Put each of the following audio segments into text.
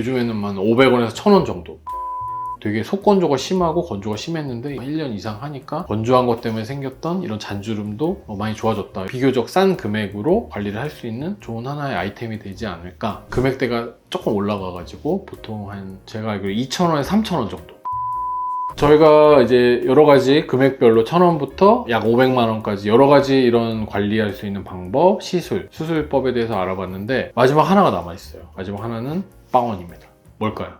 요즘에는 한 500원에서 1000원 정도. 되게 속건조가 심하고 건조가 심했는데 1년 이상 하니까 건조한 것 때문에 생겼던 이런 잔주름도 어, 많이 좋아졌다. 비교적 싼 금액으로 관리를 할 수 있는 좋은 하나의 아이템이 되지 않을까. 금액대가 조금 올라가 가지고 보통 한 제가 알기로 2,000원에서 3,000원 정도. 저희가 이제 여러 가지 금액별로 1,000원부터 약 500만 원까지 여러 가지 이런 관리할 수 있는 방법, 시술, 수술법에 대해서 알아봤는데 마지막 하나가 남아 있어요. 마지막 하나는 빵원입니다. 뭘까요?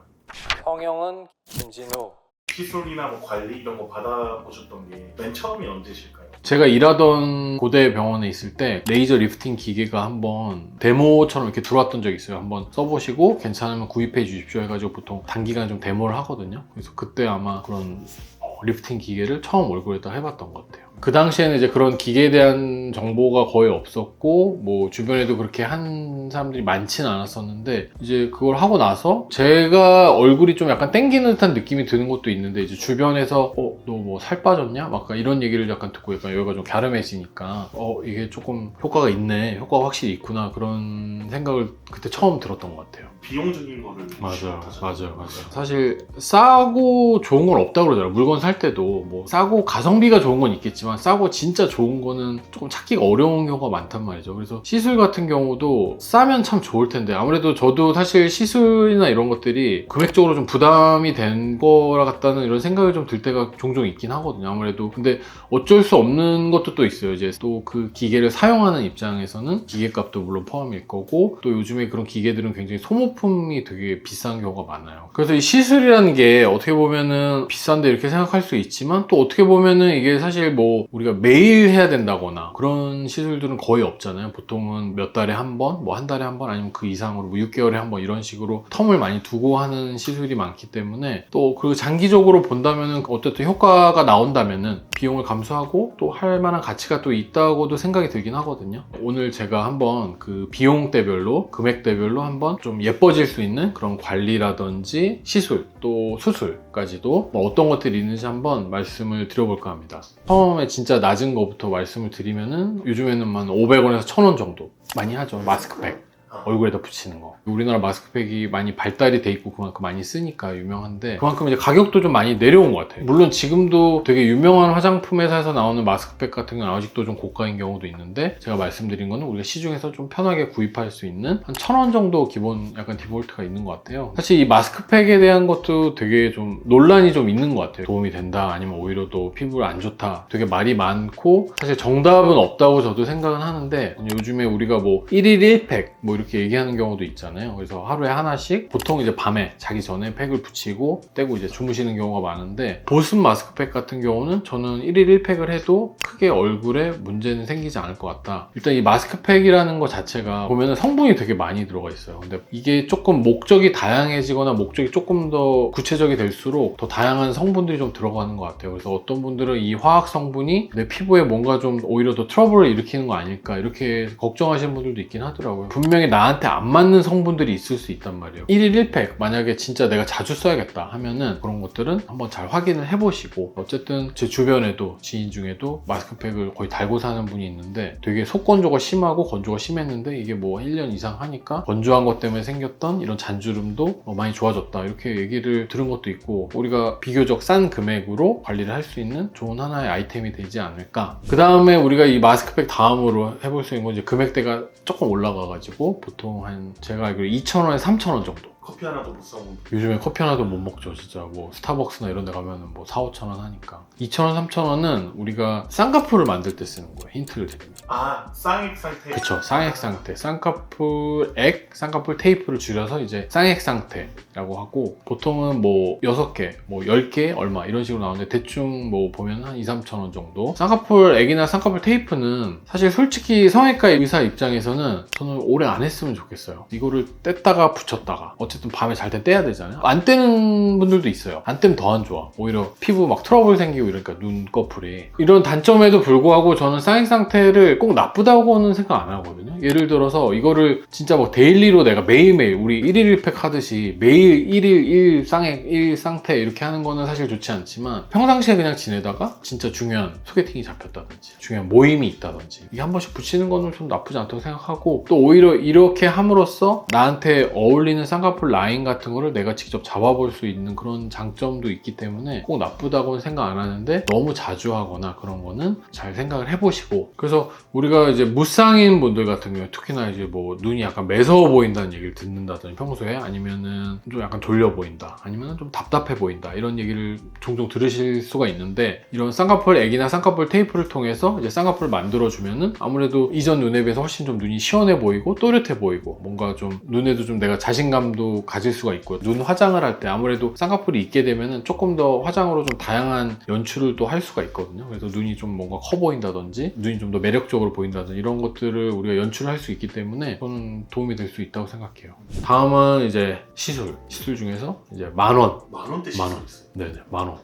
성형은 김진우 시술이나 뭐 관리 이런 거 받아보셨던 게 맨 처음이 언제실까요? 제가 일하던 고대 병원에 있을 때 레이저 리프팅 기계가 한번 데모처럼 이렇게 들어왔던 적이 있어요. 한번 써보시고 괜찮으면 구입해 주십시오 해가지고 보통 단기간 좀 데모를 하거든요. 그래서 그때 아마 그런 어, 리프팅 기계를 처음 얼굴에다 해봤던 것 같아요. 그 당시에는 이제 그런 기계에 대한 정보가 거의 없었고, 뭐, 주변에도 그렇게 한 사람들이 많지는 않았었는데, 이제 그걸 하고 나서 제가 얼굴이 좀 약간 땡기는 듯한 느낌이 드는 것도 있는데, 이제 주변에서, 어, 너 뭐 살 빠졌냐? 막 이런 얘기를 약간 듣고 약간 여기가 좀 갸름해지니까, 어, 이게 조금 효과가 있네. 효과가 확실히 있구나. 그런 생각을 그때 처음 들었던 것 같아요. 비용적인 거를 맞아요? 맞아요, 맞아요. 사실 싸고 좋은 건 없다 고 그러잖아요. 물건 살 때도 뭐 싸고 가성비가 좋은 건 있겠지 만 싸고 진짜 좋은 거는 조금 찾기가 어려운 경우가 많단 말이죠. 그래서 시술 같은 경우도 싸면 참 좋을 텐데 아무래도 저도 사실 시술이나 이런 것들이 금액적으로 좀 부담이 된 거라 같다는 이런 생각이 좀 들 때가 종종 있긴 하거든요. 아무래도 근데 어쩔 수 없는 것도 또 있어요. 이제 또 그 기계를 사용하는 입장에서는 기계값도 물론 포함일 거고 또 요즘에 그런 기계들은 굉장히 소모품이 되게 비싼 경우가 많아요. 그래서 이 시술이라는 게 어떻게 보면은 비싼데 이렇게 생각할 수 있지만 또 어떻게 보면은 이게 사실 뭐 우리가 매일 해야 된다거나 그런 시술들은 거의 없잖아요. 보통은 몇 달에 한 번, 뭐 한 달에 한 번 아니면 그 이상으로 뭐 6개월에 한 번 이런 식으로 텀을 많이 두고 하는 시술이 많기 때문에 또 그리고 장기적으로 본다면은 어쨌든 효과가 나온다면은 비용을 감수하고 또 할 만한 가치가 또 있다고도 생각이 들긴 하거든요. 오늘 제가 한번 그 비용대별로 금액대별로 한번 좀 예뻐질 수 있는 그런 관리라든지 시술 또 수술까지도 뭐 어떤 것들이 있는지 한번 말씀을 드려볼까 합니다. 처음에 진짜 낮은 거부터 말씀을 드리면은 요즘에는 한 500원에서 1000원 정도 많이 하죠. 마스크팩. 얼굴에다 붙이는 거. 우리나라 마스크팩이 많이 발달이 돼 있고 그만큼 많이 쓰니까 유명한데 그만큼 이제 가격도 좀 많이 내려온 것 같아요. 물론 지금도 되게 유명한 화장품 회사에서 나오는 마스크팩 같은 경우는 아직도 좀 고가인 경우도 있는데 제가 말씀드린 거는 우리가 시중에서 좀 편하게 구입할 수 있는 한 천 원 정도 기본 약간 디폴트가 있는 것 같아요. 사실 이 마스크팩에 대한 것도 되게 좀 논란이 좀 있는 것 같아요. 도움이 된다 아니면 오히려 또 피부에 안 좋다 되게 말이 많고 사실 정답은 없다고 저도 생각은 하는데 요즘에 우리가 뭐 1일 1팩 뭐 이렇게 얘기하는 경우도 있잖아요. 그래서 하루에 하나씩 보통 이제 밤에 자기 전에 팩을 붙이고 떼고 이제 주무시는 경우가 많은데 보습 마스크팩 같은 경우는 저는 1일 1팩을 해도 크게 얼굴에 문제는 생기지 않을 것 같다. 일단 이 마스크팩이라는 것 자체가 보면은 성분이 되게 많이 들어가 있어요. 근데 이게 조금 목적이 다양해지거나 목적이 조금 더 구체적이 될수록 더 다양한 성분들이 좀 들어가는 것 같아요. 그래서 어떤 분들은 이 화학 성분이 내 피부에 뭔가 좀 오히려 더 트러블을 일으키는 거 아닐까 이렇게 걱정하시는 분들도 있긴 하더라고요. 분명히 나한테 안 맞는 성분들이 있을 수 있단 말이에요. 1일 1팩 만약에 진짜 내가 자주 써야겠다 하면은 그런 것들은 한번 잘 확인을 해보시고 어쨌든 제 주변에도 지인 중에도 마스크팩을 거의 달고 사는 분이 있는데 되게 속건조가 심하고 건조가 심했는데 이게 뭐 1년 이상 하니까 건조한 것 때문에 생겼던 이런 잔주름도 어, 많이 좋아졌다 이렇게 얘기를 들은 것도 있고 우리가 비교적 싼 금액으로 관리를 할 수 있는 좋은 하나의 아이템이 되지 않을까 그 다음에 우리가 이 마스크팩 다음으로 해볼 수 있는 건 이제 금액대가 조금 올라가가지고 보통 한 제가 알기로 2,000원에서 3,000원 정도 커피 하나도 못 사고 요즘에 커피 하나도 못 먹죠 진짜. 뭐 스타벅스나 이런 데 가면은 뭐 4, 5천 원 하니까. 2천 원, 3천 원은 우리가 쌍꺼풀을 만들 때 쓰는 거예요 힌트를 드리면. 아 쌍액 상태. 그쵸 쌍액 상태. 쌍꺼풀 액, 쌍꺼풀 테이프를 줄여서 이제 쌍액 상태라고 하고 보통은 뭐 6개, 뭐 10개 얼마 이런 식으로 나오는데 대충 뭐 보면 한 2, 3천 원 정도? 쌍꺼풀 액이나 쌍꺼풀 테이프는 사실 솔직히 성형외과 의사 입장에서는 저는 오래 안 했으면 좋겠어요. 이거를 뗐다가 붙였다가. 어쨌든 밤에 잘 때 떼야 되잖아요. 안 떼는 분들도 있어요. 안 떼면 더 안 좋아. 오히려 피부 막 트러블 생기고 이러니까 눈꺼풀이. 이런 단점에도 불구하고 저는 쌍액 상태를 꼭 나쁘다고는 생각 안 하거든요. 예를 들어서 이거를 진짜 뭐 데일리로 내가 매일매일 우리 1일 1팩 하듯이 매일 1일 1 쌍액 1 상태 이렇게 하는 거는 사실 좋지 않지만 평상시에 그냥 지내다가 진짜 중요한 소개팅이 잡혔다든지 중요한 모임이 있다든지 이게 한 번씩 붙이는 거는 좀 나쁘지 않다고 생각하고 또 오히려 이렇게 함으로써 나한테 어울리는 쌍꺼풀 쌍꺼풀 라인 같은 거를 내가 직접 잡아볼 수 있는 그런 장점도 있기 때문에 꼭 나쁘다고는 생각 안 하는데 너무 자주 하거나 그런 거는 잘 생각을 해보시고. 그래서 우리가 이제 무쌍인 분들 같은 경우에 특히나 이제 뭐 눈이 약간 매서워 보인다는 얘기를 듣는다든지 평소에 아니면은 좀 약간 졸려 보인다 아니면 좀 답답해 보인다 이런 얘기를 종종 들으실 수가 있는데 이런 쌍꺼풀 액이나 쌍꺼풀 테이프를 통해서 이제 쌍꺼풀을 만들어 주면은 아무래도 이전 눈에 비해서 훨씬 좀 눈이 시원해 보이고 또렷해 보이고 뭔가 좀 눈에도 좀 내가 자신감도 가질 수가 있고요 눈 화장을 할 때 아무래도 쌍꺼풀이 있게 되면은 조금 더 화장으로 좀 다양한 연출을 또 할 수가 있거든요. 그래서 눈이 좀 뭔가 커 보인다든지 눈이 좀 더 매력적으로 보인다든지 이런 것들을 우리가 연출할 수 있기 때문에 저는 도움이 될 수 있다고 생각해요. 다음은 이제 시술 시술 중에서 이제 만 원. 만 원대 만 시술. 원. 있어요. 네네 만 원.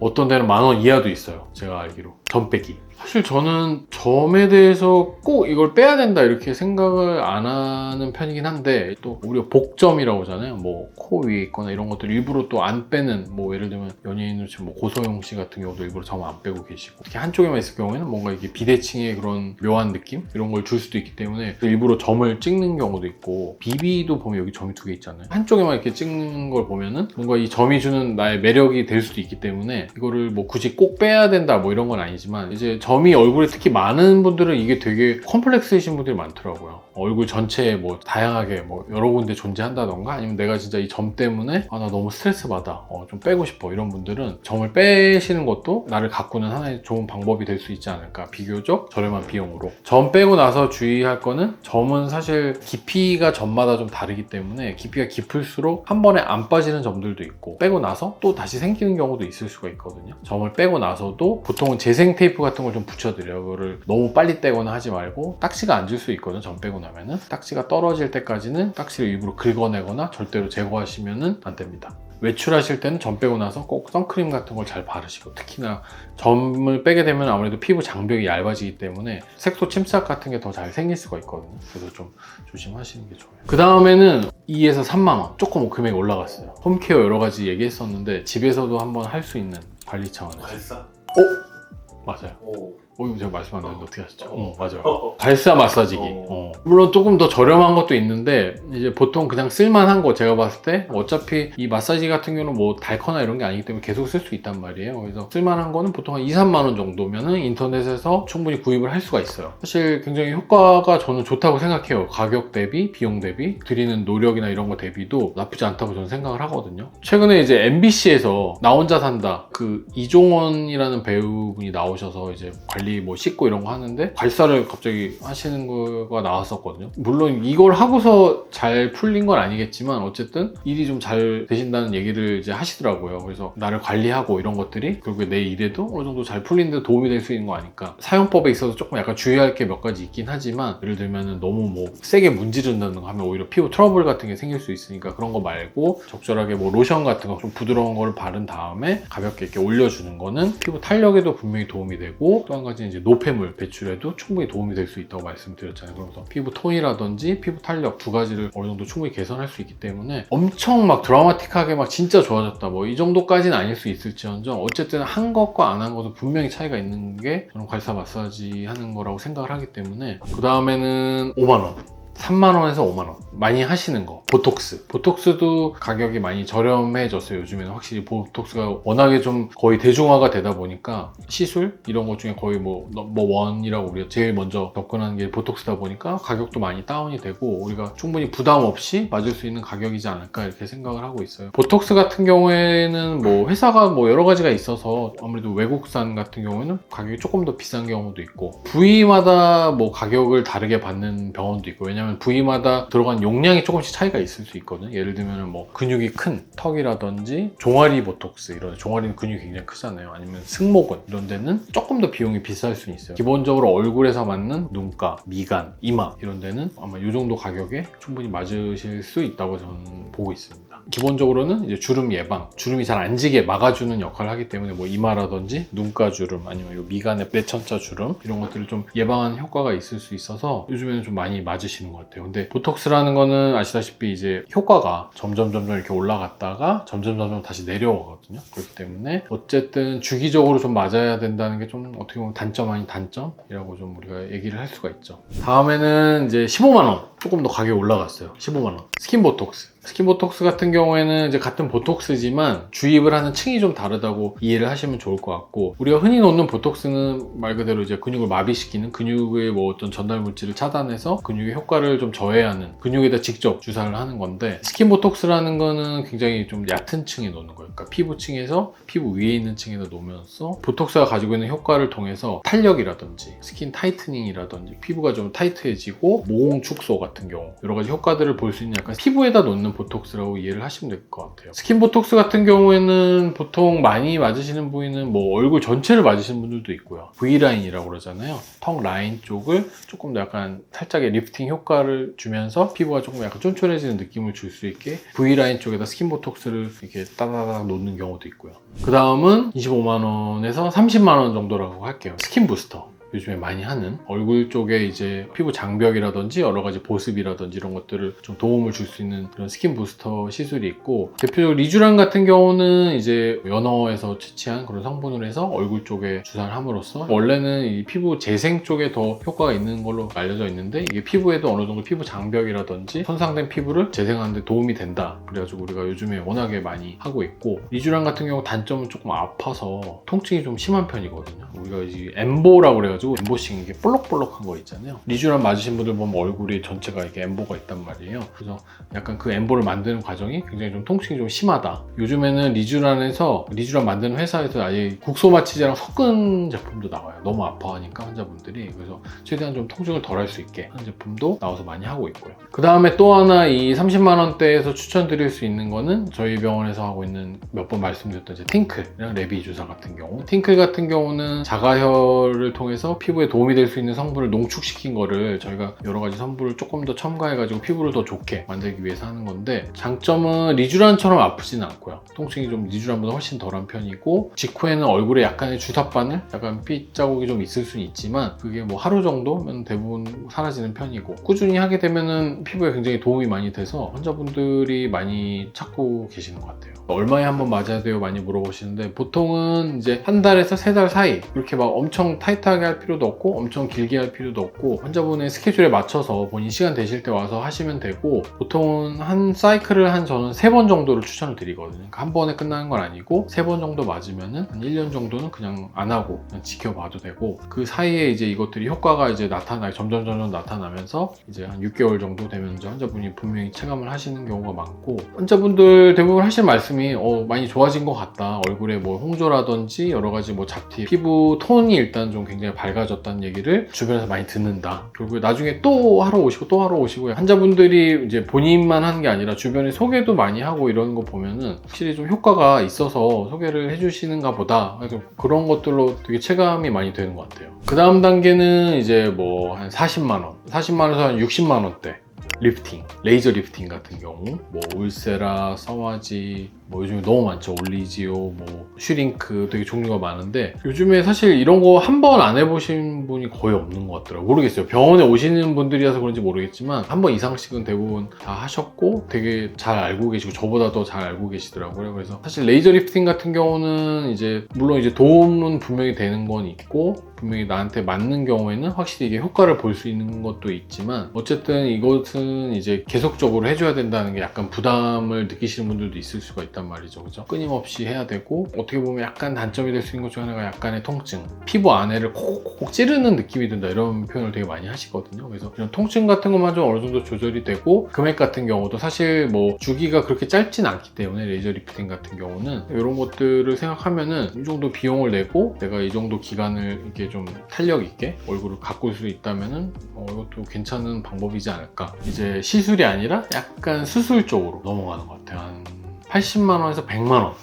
어떤 데는 만 원 이하도 있어요 제가 알기로. 점 빼기 사실 저는 점에 대해서 꼭 이걸 빼야 된다 이렇게 생각을 안 하는 편이긴 한데 또 우리가 복점이라고 하잖아요. 뭐 코 위에 있거나 이런 것들 일부러 또 안 빼는 뭐 예를 들면 연예인으로 치면 뭐 고소영 씨 같은 경우도 일부러 점 안 빼고 계시고 특히 한쪽에만 있을 경우에는 뭔가 이게 비대칭의 그런 묘한 느낌? 이런 걸 줄 수도 있기 때문에 일부러 점을 찍는 경우도 있고 비비도 보면 여기 점이 두 개 있잖아요. 한쪽에만 이렇게 찍는 걸 보면은 뭔가 이 점이 주는 나의 매력이 될 수도 있기 때문에 이거를 뭐 굳이 꼭 빼야 된다 뭐 이런 건 아니지만 이제 점이 얼굴에 특히 많은 분들은 이게 되게 컴플렉스이신 분들이 많더라고요. 얼굴 전체에 뭐 다양하게 뭐 여러 군데 존재한다던가 아니면 내가 진짜 이 점 때문에 아 나 너무 스트레스 받아 어, 좀 빼고 싶어 이런 분들은 점을 빼시는 것도 나를 가꾸는 하나의 좋은 방법이 될 수 있지 않을까. 비교적 저렴한 비용으로. 점 빼고 나서 주의할 거는 점은 사실 깊이가 점마다 좀 다르기 때문에 깊이가 깊을수록 한 번에 안 빠지는 점들도 있고 빼고 나서 또 다시 생기는 경우도 있을 수가 있거든요. 점을 빼고 나서도 보통은 재생 테이프 같은 걸좀 붙여드려요 그거를 너무 빨리 떼거나 하지 말고 딱지가 앉을 수 있거든요 점 빼고 나면은. 딱지가 떨어질 때까지는 딱지를 일부러 긁어내거나 절대로 제거하시면은 안 됩니다. 외출하실 때는 점 빼고 나서 꼭 선크림 같은 걸 잘 바르시고 특히나 점을 빼게 되면 아무래도 피부 장벽이 얇아지기 때문에 색소 침착 같은 게 더 잘 생길 수가 있거든요. 그래서 좀 조심하시는 게 좋아요. 그 다음에는 2에서 3만 원. 조금 금액이 올라갔어요. 홈케어 여러 가지 얘기했었는데 집에서도 한번 할 수 있는 관리 차원에서. 발사. 맞아요 오. 어, 이거 제가 말씀 안 드렸는데 어 떻게 하셨죠? 어, 맞아요 어. 발사 마사지기. 어. 어. 물론 조금 더 저렴한 것도 있는데 이제 보통 그냥 쓸만한 거 제가 봤을 때 어차피 이 마사지 같은 경우는 뭐 달거나 이런 게 아니기 때문에 계속 쓸 수 있단 말이에요. 그래서 쓸만한 거는 보통 한 2, 3만 원 정도면은 인터넷에서 충분히 구입을 할 수가 있어요. 사실 굉장히 효과가 저는 좋다고 생각해요. 가격 대비, 비용 대비, 드리는 노력이나 이런 거 대비도 나쁘지 않다고 저는 생각을 하거든요. 최근에 이제 MBC에서 나 혼자 산다 그 이종원이라는 배우분이 나오셔서 이제 관리 뭐 씻고 이런 거 하는데 발사를 갑자기 하시는 거가 나왔었거든요. 물론 이걸 하고서 잘 풀린 건 아니겠지만 어쨌든 일이 좀 잘 되신다는 얘기를 이제 하시더라고요. 그래서 나를 관리하고 이런 것들이 결국에 내 일에도 어느 정도 잘 풀리는데 도움이 될 수 있는 거 아닐까. 사용법에 있어서 조금 약간 주의할 게 몇 가지 있긴 하지만 예를 들면 너무 뭐 세게 문지른다는 거 하면 오히려 피부 트러블 같은 게 생길 수 있으니까 그런 거 말고 적절하게 뭐 로션 같은 거 좀 부드러운 거를 바른 다음에 가볍게 이렇게 올려주는 거는 피부 탄력에도 분명히 도움이 되고 또 한 가지 이제 노폐물 배출에도 충분히 도움이 될 수 있다고 말씀드렸잖아요. 그래서 피부 톤이라든지 피부 탄력 두 가지를 어느 정도 충분히 개선할 수 있기 때문에 엄청 막 드라마틱하게 막 진짜 좋아졌다 뭐 이 정도까지는 아닐 수 있을지언정 어쨌든 한 것과 안 한 것은 분명히 차이가 있는 게 저는 괄사 마사지 하는 거라고 생각을 하기 때문에 그 다음에는 5만 원 3만원에서 5만원. 많이 하시는 거. 보톡스. 보톡스도 가격이 많이 저렴해졌어요 요즘에는. 확실히 보톡스가 워낙에 좀 거의 대중화가 되다 보니까 시술 이런 것 중에 거의 뭐 넘버 원이라고 우리가 제일 먼저 접근하는 게 보톡스다 보니까 가격도 많이 다운이 되고 우리가 충분히 부담 없이 맞을 수 있는 가격이지 않을까 이렇게 생각을 하고 있어요. 보톡스 같은 경우에는 뭐 회사가 뭐 여러 가지가 있어서 아무래도 외국산 같은 경우에는 가격이 조금 더 비싼 경우도 있고 부위마다 뭐 가격을 다르게 받는 병원도 있고 왜냐면 부위마다 들어간 용량이 조금씩 차이가 있을 수 있거든요. 예를 들면 뭐 근육이 큰 턱이라든지 종아리 보톡스 이런 종아리는 근육이 굉장히 크잖아요. 아니면 승모근 이런 데는 조금 더 비용이 비쌀 수 있어요. 기본적으로 얼굴에서 맞는 눈가, 미간, 이마 이런 데는 아마 이 정도 가격에 충분히 맞으실 수 있다고 저는 보고 있습니다. 기본적으로는 이제 주름 예방, 주름이 잘 안 지게 막아주는 역할을 하기 때문에 뭐 이마라든지 눈가 주름 아니면 요 미간의 내천자 주름 이런 것들을 좀 예방하는 효과가 있을 수 있어서 요즘에는 좀 많이 맞으시는 것 같아요. 근데 보톡스라는 거는 아시다시피 이제 효과가 점점 점점 이렇게 올라갔다가 점점 점점 다시 내려오거든요. 그렇기 때문에 어쨌든 주기적으로 좀 맞아야 된다는 게 좀 어떻게 보면 단점 아닌 단점이라고 좀 우리가 얘기를 할 수가 있죠. 다음에는 이제 15만 원 조금 더 가격이 올라갔어요. 15만 원 스킨 보톡스 스킨 보톡스 같은 경우에는 이제 같은 보톡스지만 주입을 하는 층이 좀 다르다고 이해를 하시면 좋을 것 같고 우리가 흔히 놓는 보톡스는 말 그대로 이제 근육을 마비시키는 근육의 뭐 어떤 전달 물질을 차단해서 근육의 효과를 좀 저해하는 근육에다 직접 주사를 하는 건데 스킨 보톡스라는 거는 굉장히 좀 얕은 층에 놓는 거예요. 그러니까 피부층에서 피부 위에 있는 층에다 놓으면서 보톡스가 가지고 있는 효과를 통해서 탄력이라든지 스킨 타이트닝이라든지 피부가 좀 타이트해지고 모공 축소 같은 경우 여러 가지 효과들을 볼 수 있는 약간 피부에다 놓는 보톡스라고 이해를 하시면 될 것 같아요. 스킨 보톡스 같은 경우에는 보통 많이 맞으시는 부위는 뭐 얼굴 전체를 맞으시는 분들도 있고요. V라인이라고 그러잖아요. 턱 라인 쪽을 조금 더 약간 살짝의 리프팅 효과를 주면서 피부가 조금 약간 쫀쫀해지는 느낌을 줄 수 있게 V라인 쪽에다 스킨 보톡스를 이렇게 따다닥 놓는 경우도 있고요. 그 다음은 25만원에서 30만원 정도라고 할게요. 스킨 부스터. 요즘에 많이 하는 얼굴 쪽에 이제 피부 장벽이라든지 여러 가지 보습이라든지 이런 것들을 좀 도움을 줄 수 있는 그런 스킨 부스터 시술이 있고 대표적으로 리쥬란 같은 경우는 이제 연어에서 채취한 그런 성분을 해서 얼굴 쪽에 주사를 함으로써 원래는 이 피부 재생 쪽에 더 효과가 있는 걸로 알려져 있는데 이게 피부에도 어느 정도 피부 장벽이라든지 손상된 피부를 재생하는 데 도움이 된다. 그래가지고 우리가 요즘에 워낙에 많이 하고 있고 리쥬란 같은 경우 단점은 조금 아파서 통증이 좀 심한 편이거든요. 우리가 이제 엠보라고 그래가지고 엠보싱 이게 볼록볼록한 거 있잖아요. 리쥬란 맞으신 분들 보면 얼굴이 전체가 이렇게 엠보가 있단 말이에요. 그래서 약간 그 엠보를 만드는 과정이 굉장히 좀 통증이 좀 심하다. 요즘에는 리쥬란에서 리쥬란 만드는 회사에서 아예 국소 마취제랑 섞은 제품도 나와요. 너무 아파하니까 환자분들이. 그래서 최대한 좀 통증을 덜 할 수 있게 하는 제품도 나와서 많이 하고 있고요. 그 다음에 또 하나 이 30만 원대에서 추천드릴 수 있는 거는 저희 병원에서 하고 있는 몇 번 말씀드렸던 이제 팅클이랑 레비 주사 같은 경우. 팅클 같은 경우는 자가혈을 통해서 피부에 도움이 될 수 있는 성분을 농축시킨 거를 저희가 여러 가지 성분을 조금 더 첨가해가지고 피부를 더 좋게 만들기 위해서 하는 건데 장점은 리쥬란처럼 아프지는 않고요. 통증이 좀 리쥬란보다 훨씬 덜한 편이고 직후에는 얼굴에 약간의 주사바늘? 약간 피 자국이 좀 있을 수는 있지만 그게 뭐 하루 정도면 대부분 사라지는 편이고 꾸준히 하게 되면은 피부에 굉장히 도움이 많이 돼서 환자분들이 많이 찾고 계시는 것 같아요. 얼마에 한번 맞아야 돼요? 많이 물어보시는데 보통은 이제 한 달에서 세 달 사이 그렇게 막 엄청 타이트하게 할 필요도 없고 엄청 길게 할 필요도 없고 환자분의 스케줄에 맞춰서 본인 시간 되실 때 와서 하시면 되고 보통은 한 사이클을 한 저는 세번 정도를 추천을 드리거든요. 그러니까 한 번에 끝나는 건 아니고 세번 정도 맞으면은 한 1년 정도는 그냥 안 하고 그냥 지켜봐도 되고 그 사이에 이제 이것들이 효과가 이제 나타나 점점 점점 나타나면서 이제 한 6개월 정도 되면 이제 환자분이 분명히 체감을 하시는 경우가 많고 환자분들 대부분 하실 말씀이 어, 많이 좋아진 것 같다. 얼굴에 뭐 홍조라든지 여러 가지 뭐 잡티 피부 톤이 일단 좀 굉장히 밝아졌다는 얘기를 주변에서 많이 듣는다. 그리고 나중에 또 하러 오시고 또 하러 오시고 환자분들이 이제 본인만 하는 게 아니라 주변에 소개도 많이 하고 이러는 거 보면은 확실히 좀 효과가 있어서 소개를 해주시는가 보다. 그런 것들로 되게 체감이 많이 되는 것 같아요. 그 다음 단계는 이제 뭐 한 40만원. 40만원에서 한 60만원대. 리프팅, 레이저 리프팅 같은 경우. 뭐 울세라, 서마지 뭐 요즘에 너무 많죠. 올리지오, 뭐 슈링크 되게 종류가 많은데 요즘에 사실 이런 거 한 번 안 해보신 분이 거의 없는 것 같더라고요. 모르겠어요. 병원에 오시는 분들이라서 그런지 모르겠지만 한 번 이상씩은 대부분 다 하셨고 되게 잘 알고 계시고 저보다 더 잘 알고 계시더라고요. 그래서 사실 레이저 리프팅 같은 경우는 이제 물론 이제 도움은 분명히 되는 건 있고 분명히 나한테 맞는 경우에는 확실히 이게 효과를 볼 수 있는 것도 있지만 어쨌든 이것은 이제 계속적으로 해줘야 된다는 게 약간 부담을 느끼시는 분들도 있을 수가 있단 말이죠. 그죠? 끊임없이 해야 되고 어떻게 보면 약간 단점이 될 수 있는 것 중 하나가 약간의 통증. 피부 안에를 콕콕 찌르는 느낌이 든다. 이런 표현을 되게 많이 하시거든요. 그래서 이런 통증 같은 것만 좀 어느 정도 조절이 되고 금액 같은 경우도 사실 뭐 주기가 그렇게 짧진 않기 때문에 레이저 리프팅 같은 경우는 이런 것들을 생각하면은 이 정도 비용을 내고 내가 이 정도 기간을 이렇게 좀 탄력 있게 얼굴을 가꿀 수 있다면은 어, 이것도 괜찮은 방법이지 않을까. 이제 시술이 아니라 약간 수술 쪽으로 넘어가는 것 같아요. 한 80만 원에서 100만 원.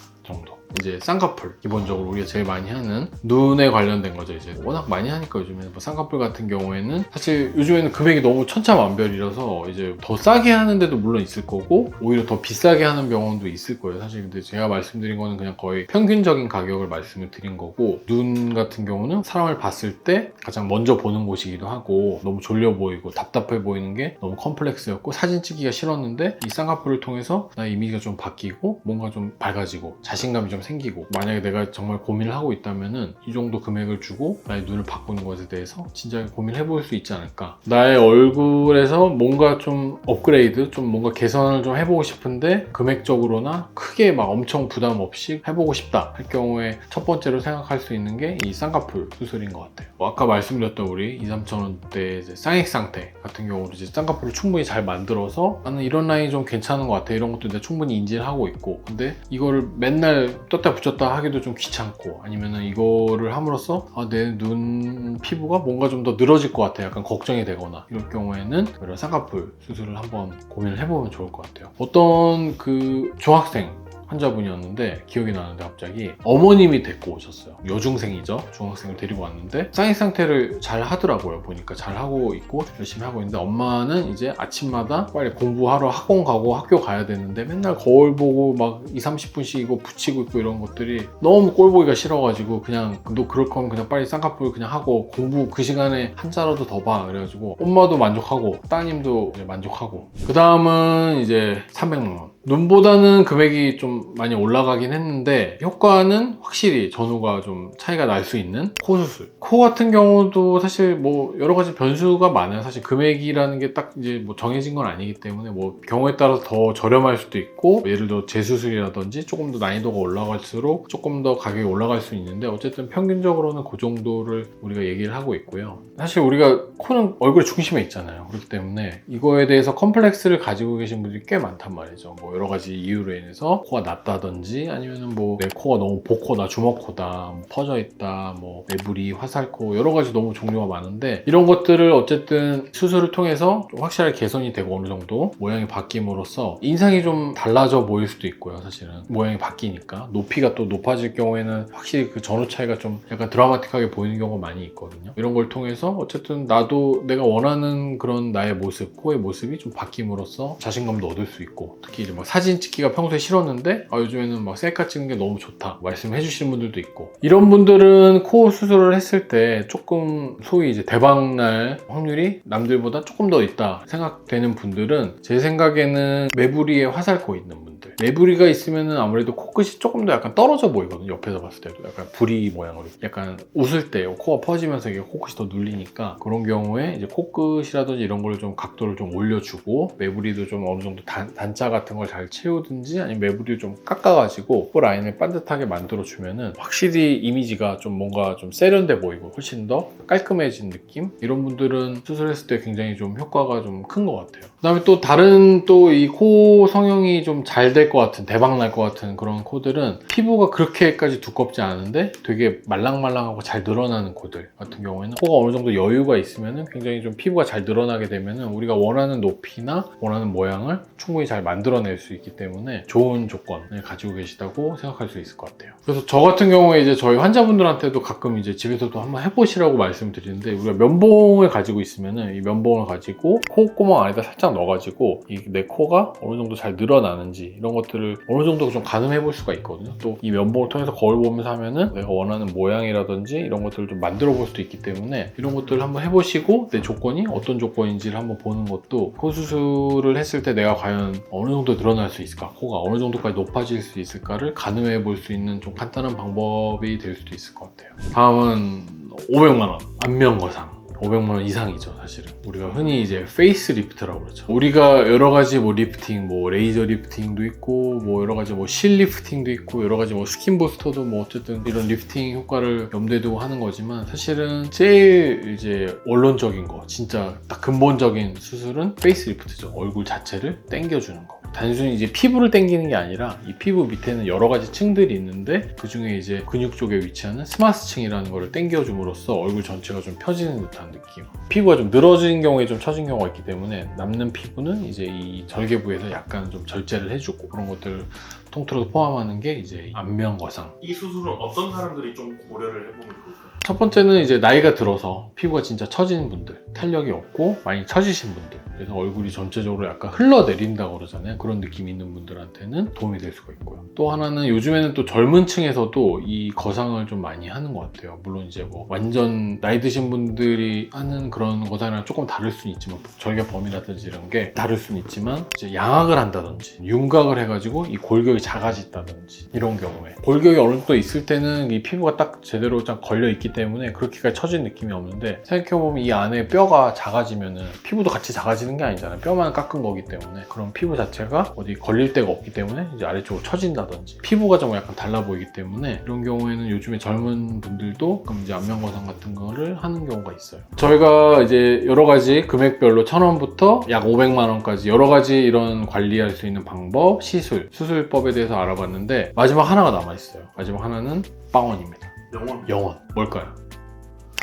이제 쌍꺼풀 기본적으로 우리가 제일 많이 하는 눈에 관련된 거죠 이제. 워낙 많이 하니까 요즘에 뭐 쌍꺼풀 같은 경우에는 사실 요즘에는 금액이 너무 천차만별이라서 이제 더 싸게 하는 데도 물론 있을 거고 오히려 더 비싸게 하는 병원도 있을 거예요. 사실 근데 제가 말씀드린 거는 그냥 거의 평균적인 가격을 말씀을 드린 거고 눈 같은 경우는 사람을 봤을 때 가장 먼저 보는 곳이기도 하고 너무 졸려 보이고 답답해 보이는 게 너무 컴플렉스였고 사진 찍기가 싫었는데 이 쌍꺼풀을 통해서 나의 이미지가 좀 바뀌고 뭔가 좀 밝아지고 자신감이 좀 생기고 만약에 내가 정말 고민을 하고 있다면은 이 정도 금액을 주고 나의 눈을 바꾸는 것에 대해서 진작에 고민을 해볼 수 있지 않을까. 나의 얼굴에서 뭔가 좀 업그레이드 좀 뭔가 개선을 좀 해보고 싶은데 금액적으로나 크게 막 엄청 부담 없이 해보고 싶다 할 경우에 첫 번째로 생각할 수 있는 게 이 쌍꺼풀 수술인 것 같아요. 뭐 아까 말씀드렸던 우리 2, 3천 원대 이제 쌍액 상태 같은 경우로 이제 쌍꺼풀을 충분히 잘 만들어서 나는 이런 라인이 좀 괜찮은 것 같아. 이런 것도 내가 충분히 인지를 하고 있고. 근데 이거를 맨날 떴다 붙였다 하기도 좀 귀찮고 아니면은 이거를 함으로써 아, 내 눈 피부가 뭔가 좀 더 늘어질 것 같아. 약간 걱정이 되거나 이럴 경우에는 이런 쌍꺼풀 수술을 한번 고민을 해보면 좋을 것 같아요. 어떤 그 중학생 환자분이었는데 기억이 나는데 갑자기 어머님이 데리고 오셨어요. 여중생이죠. 중학생을 데리고 왔는데 쌍액 상태를 잘 하더라고요. 보니까 잘 하고 있고 열심히 하고 있는데 엄마는 이제 아침마다 빨리 공부하러 학원 가고 학교 가야 되는데 맨날 거울 보고 막 2, 30분씩 이거 붙이고 있고 이런 것들이 너무 꼴 보기가 싫어가지고 그냥 너 그럴 거면 그냥 빨리 쌍꺼풀 그냥 하고 공부 그 시간에 한자라도 더 봐. 그래가지고 엄마도 만족하고 따님도 만족하고 그 다음은 이제 300만 원. 눈보다는 금액이 좀 많이 올라가긴 했는데 효과는 확실히 전후가 좀 차이가 날 수 있는 코 수술. 코 같은 경우도 사실 뭐 여러 가지 변수가 많아요. 사실 금액이라는 게 딱 이제 뭐 정해진 건 아니기 때문에 뭐 경우에 따라서 더 저렴할 수도 있고 예를 들어 재수술이라든지 조금 더 난이도가 올라갈수록 조금 더 가격이 올라갈 수 있는데 어쨌든 평균적으로는 그 정도를 우리가 얘기를 하고 있고요. 사실 우리가 코는 얼굴의 중심에 있잖아요. 그렇기 때문에 이거에 대해서 컴플렉스를 가지고 계신 분들이 꽤 많단 말이죠. 뭐 여러 가지 이유로 인해서 코가 낮다든지 아니면은 뭐내 코가 너무 복코다, 주먹코다, 뭐 퍼져 있다, 뭐 매부리, 화살코 여러 가지 너무 종류가 많은데 이런 것들을 어쨌든 수술을 통해서 좀 확실하게 개선이 되고 어느 정도 모양이 바뀜으로써 인상이 좀 달라져 보일 수도 있고요. 사실은 모양이 바뀌니까 높이가 또 높아질 경우에는 확실히 그 전후 차이가 좀 약간 드라마틱하게 보이는 경우가 많이 있거든요. 이런 걸 통해서 어쨌든 나도 내가 원하는 그런 나의 모습, 코의 모습이 좀 바뀜으로써 자신감도 얻을 수 있고 특히 이제 막 사진 찍기가 평소에 싫었는데 아, 요즘에는 막 셀카 찍는 게 너무 좋다. 말씀해 주시는 분들도 있고. 이런 분들은 코 수술을 했을 때 조금 소위 이제 대박날 확률이 남들보다 조금 더 있다 생각되는 분들은 제 생각에는 매부리에 화살코 있는 분들 매부리가 있으면은 아무래도 코끝이 조금 더 약간 떨어져 보이거든요. 옆에서 봤을 때도 약간 부리 모양으로. 약간 웃을 때 코가 퍼지면서 이게 코끝이 더 눌리니까 그런 경우에 이제 코끝이라든지 이런 걸 좀 각도를 좀 올려주고 매부리도 좀 어느 정도 단, 단자 같은 걸 잘 채우든지 아니면 매부리를 좀 깎아가지고 코 라인을 반듯하게 만들어 주면은 확실히 이미지가 좀 뭔가 좀 세련돼 보이고 훨씬 더 깔끔해진 느낌? 이런 분들은 수술했을 때 굉장히 좀 효과가 좀 큰 것 같아요. 그 다음에 또 다른 또 이 코 성형이 좀잘 될 것 같은 대박 날 것 같은 그런 코들은 피부가 그렇게까지 두껍지 않은데 되게 말랑말랑하고 잘 늘어나는 코들 같은 경우에는 코가 어느 정도 여유가 있으면은 굉장히 좀 피부가 잘 늘어나게 되면은 우리가 원하는 높이나 원하는 모양을 충분히 잘 만들어낼 수 있기 때문에 좋은 조건을 가지고 계시다고 생각할 수 있을 것 같아요. 그래서 저 같은 경우에 이제 저희 환자분들한테도 가끔 이제 집에서도 한번 해보시라고 말씀드리는데 우리가 면봉을 가지고 있으면은 이 면봉을 가지고 콧구멍 안에다 살짝 넣어가지고 이 내 코가 어느 정도 잘 늘어나는지 이런 것들을 어느 정도 좀 가늠해 볼 수가 있거든요. 또 이 면봉을 통해서 거울 보면서 하면은 내가 원하는 모양이라든지 이런 것들을 좀 만들어 볼 수도 있기 때문에 이런 것들을 한번 해보시고 내 조건이 어떤 조건인지를 한번 보는 것도 코 수술을 했을 때 내가 과연 어느 정도 늘어날 수 있을까, 코가 어느 정도까지 높아질 수 있을까를 가늠해 볼 수 있는 좀 간단한 방법이 될 수도 있을 것 같아요. 다음은 500만 원 안면 거상. 500만 원 이상이죠, 사실은. 우리가 흔히 이제 페이스 리프트라고 그러죠. 우리가 여러 가지 뭐 리프팅, 뭐 레이저 리프팅도 있고, 뭐 여러 가지 뭐 실 리프팅도 있고, 여러 가지 뭐 스킨 부스터도 뭐 어쨌든 이런 리프팅 효과를 염두에 두고 하는 거지만 사실은 제일 이제 원론적인 거, 진짜 딱 근본적인 수술은 페이스 리프트죠. 얼굴 자체를 당겨주는 거. 단순히 이제 피부를 당기는 게 아니라 이 피부 밑에는 여러 가지 층들이 있는데 그 중에 이제 근육 쪽에 위치하는 스마스층이라는 거를 당겨줌으로써 얼굴 전체가 좀 펴지는 듯한 느낌. 피부가 좀 늘어진 경우에 좀 처진 경우가 있기 때문에 남는 피부는 이제 이 절개부에서 약간 좀 절제를 해주고 그런 것들을 통틀어서 포함하는 게 이제 안면 거상. 이 수술은 어떤 사람들이 좀 고려를 해보면 좋을까요? 첫 번째는 이제 나이가 들어서 피부가 진짜 처지는 분들, 탄력이 없고 많이 처지신 분들, 그래서 얼굴이 전체적으로 약간 흘러내린다고 그러잖아요. 그런 느낌이 있는 분들한테는 도움이 될 수가 있고요. 또 하나는 요즘에는 또 젊은 층에서도 이 거상을 좀 많이 하는 것 같아요. 물론 이제 뭐 완전 나이 드신 분들이 하는 그런 거상이랑 조금 다를 수는 있지만 절개 범위라든지 이런 게 다를 수는 있지만 이제 양악을 한다든지 윤곽을 해가지고 이 골격이 작아진다든지 이런 경우에 골격이 어느 정도 있을 때는 이 피부가 딱 제대로 딱 걸려 있기 때문에 그렇게까지 처진 느낌이 없는데 생각해보면 이 안에 뼈가 작아지면은 피부도 같이 작아지는 게 아니잖아요 뼈만 깎은 거기 때문에 그런 피부 자체가 어디 걸릴 데가 없기 때문에 이제 아래쪽으로 처진다든지 피부가 좀 약간 달라 보이기 때문에 이런 경우에는 요즘에 젊은 분들도 그럼 이제 안면 거상 같은 거를 하는 경우가 있어요 저희가 이제 여러 가지 금액별로 1000원부터 약 500만 원까지 여러 가지 이런 관리할 수 있는 방법, 시술, 수술법에 대해서 알아봤는데 마지막 하나가 남아 있어요. 마지막 하나는 빵원입니다. 영원 영원 뭘까요?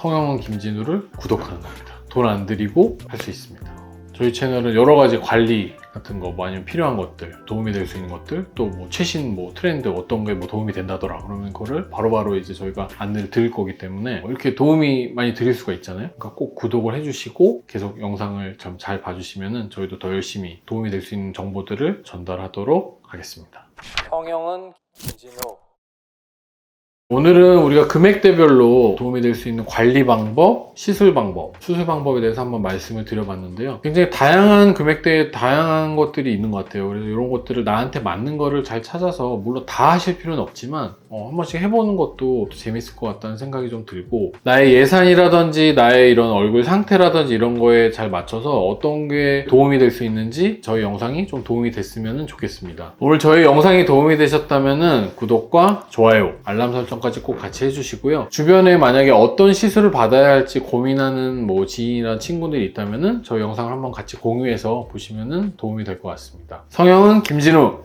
성형은 김진우를 구독하는 겁니다. 돈 안 들이고 할 수 있습니다. 저희 채널은 여러 가지 관리 같은 거, 뭐 아니면 필요한 것들, 도움이 될 수 있는 것들, 또 뭐 최신 뭐 트렌드 어떤 게 뭐 도움이 된다더라. 그러면 그거를 바로바로 이제 저희가 안내를 드릴 거기 때문에 이렇게 도움이 많이 드릴 수가 있잖아요. 그러니까 꼭 구독을 해주시고 계속 영상을 좀잘 봐주시면은 저희도 더 열심히 도움이 될 수 있는 정보들을 전달하도록 하겠습니다. 성형은 김진우 오늘은 우리가 금액대별로 도움이 될 수 있는 관리 방법, 시술 방법, 수술 방법에 대해서 한번 말씀을 드려봤는데요. 굉장히 다양한 금액대에 다양한 것들이 있는 것 같아요. 그래서 이런 것들을 나한테 맞는 거를 잘 찾아서 물론 다 하실 필요는 없지만 어, 한 번씩 해보는 것도 재밌을 것 같다는 생각이 좀 들고 나의 예산이라든지 나의 이런 얼굴 상태라든지 이런 거에 잘 맞춰서 어떤 게 도움이 될 수 있는지 저희 영상이 좀 도움이 됐으면 좋겠습니다. 오늘 저희 영상이 도움이 되셨다면 구독과 좋아요, 알람 설정 까지 꼭 같이 해주시고요. 주변에 만약에 어떤 시술을 받아야 할지 고민하는 뭐 지인이나 친구들이 있다면 저희 영상을 한번 같이 공유해서 보시면 도움이 될 것 같습니다. 성형은 김진우